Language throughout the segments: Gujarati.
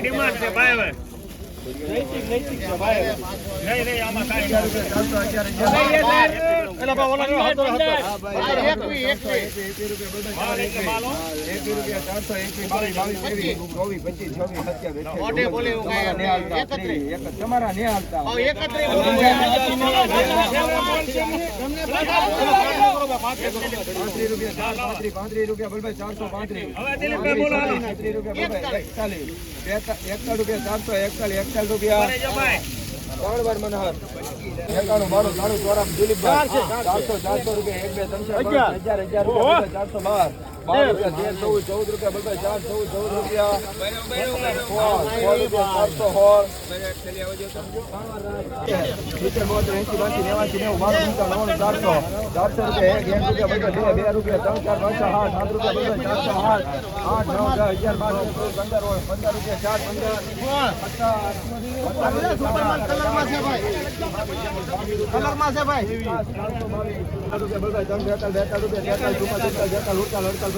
ડિમાન્ડ છે ભાઈ હવે તમારા ને હાલતા પાંત્રીસ રૂપિયા પાંત્રીસ ચારસો પાંત્રીસ રૂપિયા એકતાલીસ એકતાલીસ રૂપિયા ચારસો એકતાલીસ એકતાલીસ રૂપિયા. ત્રણ વાર મનોહર. એકાણું બાણું ત્રાણું ચોરાણું દિલીપભાઈ. ચારસો ચારસો. રૂપિયા એક બે ત્રણસો હજાર હજાર રૂપિયા ચારસો બાર. બાર રૂપિયા તેર ચૌદ ચૌદ રૂપિયા બલભાઈ ચાર ચૌદ ચૌદ રૂપિયા સોળ સોળ રૂપિયા ચારસો સોળ સિત્તેર બોતેર એંસી બાસી નેવાસી નેવું બાણું પંચાવન નવ્વાણું ચારસો ચારસો રૂપિયા એક એક રૂપિયા બલભાઈ બે બે રૂપિયા ત્રણ ચાર પાંચ છ આઠ સાત રૂપિયા બલભાઈ ચારસો આઠ આઠ નવ દસ અગિયાર બાર તેર ચૌદ પંદર હોય પંદર રૂપિયા ચાર પંદર કલરમાં છે ભાઈ નેવાસી ત્રણ વાર હાલારી સાઠ રૂપિયા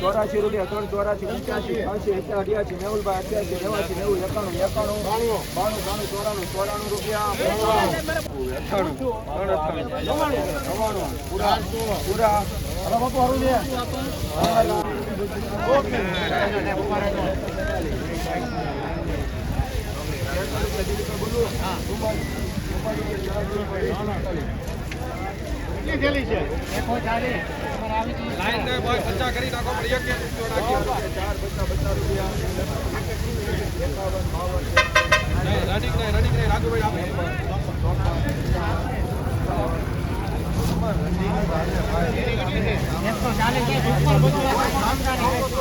ચોરાશી રૂપિયા ત્રણ ચોરાશી પંચ્યાસી છ્યાસી અઠ્યાસી નેવું અઠ્યાસી નેવાસી નેવું એકાણું એકાણું બાણું બાણું બાણું ચોરાણું ચોરાણું રૂપિયા અઠાણું ત્રણ પૂરા પચાસ પચાસ રૂપિયા સાઠ રૂપિયા એ બા જુદું મૂકો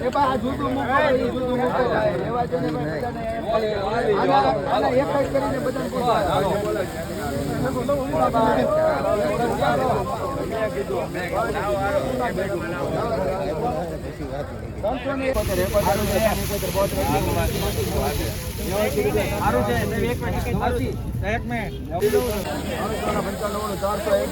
એ જુદું મૂકો એવા છે ને બધાને આના આના એક જ કરીને બધાને ચારસો એક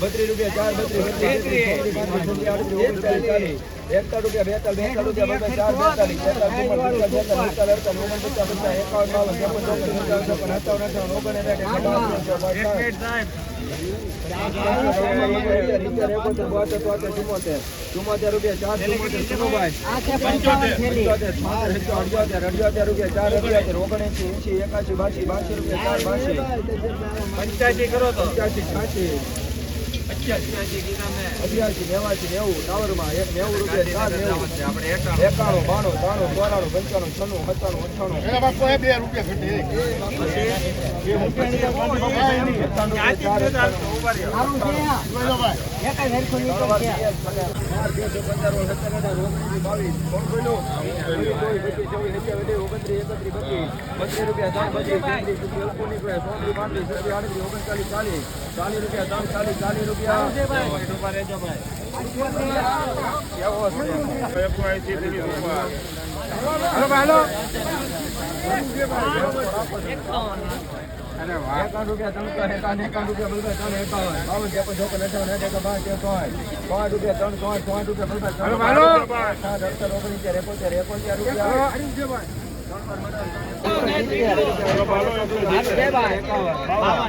બત્રીસ રૂપિયા ચાર બત્રીસ એકતા રૂપિયા બેતાલ બેતાલ રૂપિયા બધા ચાર બેતાલીસ બેતાલીસ બેતાલીસ બેતાલીસ ઓગણપચાસ ચુમ્મોતેર રૂપિયા ચાર ચુમ્મોતેર પંચોતેર અઠ્યોતેર રૂપિયા ચાર અઠ્યોતેર ઓગણએંસી એંસી એકાસી બાસી બાસી રૂપિયા ચાર બાસી પંચ્યાસી કરો તો. પંચ્યાસી છ્યાસી અઠ્યાસી નેવાથી નેવું ટાવરમાં એક નેવું રૂપિયા ચાર નેવું એકાણું બાણું ત્રાણું ચોરાણું પંચાણું છન્નું સત્તાણું અઠાણું બે રૂપિયા ચાલીસ રૂપિયા એકોએસી ત્રીસ રૂપિયા એકાવન રૂપિયા ત્રણસો એકાવન એકાવન રૂપિયા બલભાઈ ત્રણ. એકાવન બાવન ત્રેપન ચોપન અઠાવન અઠાવન બાર તેર ત્રણ પાંચ રૂપિયા ત્રણ ત્રણ પાંચ રૂપિયા બલભાઈ ત્રણ સાત અઠસઠ ઓગણીસ એકોતેર એકોતેર રૂપિયા ત્રણ બા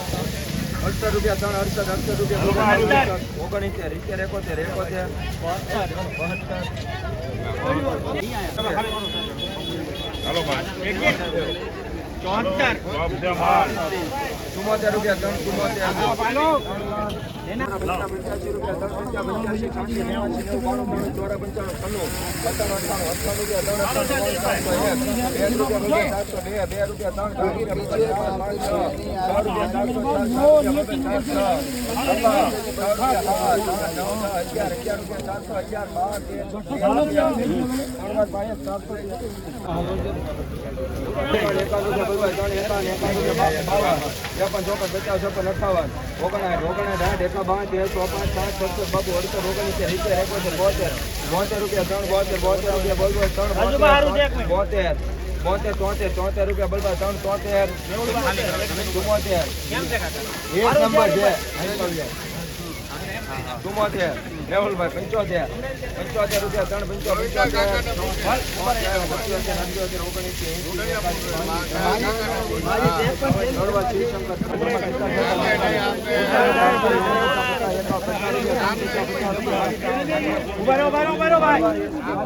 અડસઠ રૂપિયા ત્રણ અડસઠ અડસઠ રૂપિયા ઓગણીસેર ઇત્તેર એકોતેર એકોતેર બહત્તર ચોહત્તર ચુમ્મોતેર રૂપિયા ત્રણ ચુમ્મોતેર પાંચ પાંચ બાવન ત્રેપન ચોપન પચાસ છપ્પન અઠાવન ઓગણસાઠ ઓગણસાઠ આઠ એકા બાર તેર ચોપન સાત સત્તર બાબુ અડસઠ ઓગણીસ સિત્તેર એકોતેર બોતેર. બોતેર રૂપિયા ત્રણ બોતેર બોતેર રૂપિયા બોલવો ત્રણ બોતેર બોતેર. તોતેર તોતેર રૂપિયા બલવા ત્રણ તોતેર ચુમ્મોતેર. એક નંબર છે. ચુમ્મોતેર. મેહુલભાઈ પંચોતેર પંચોતેર રૂપિયા ત્રણ પંચો પંચોતેર પંચોતેર અઠ્યોતેર ઓગણીસ નડવા શ્રીશંકર ઊભા રહો, ઊભા રહો, ઊભા રહો, ભાઈ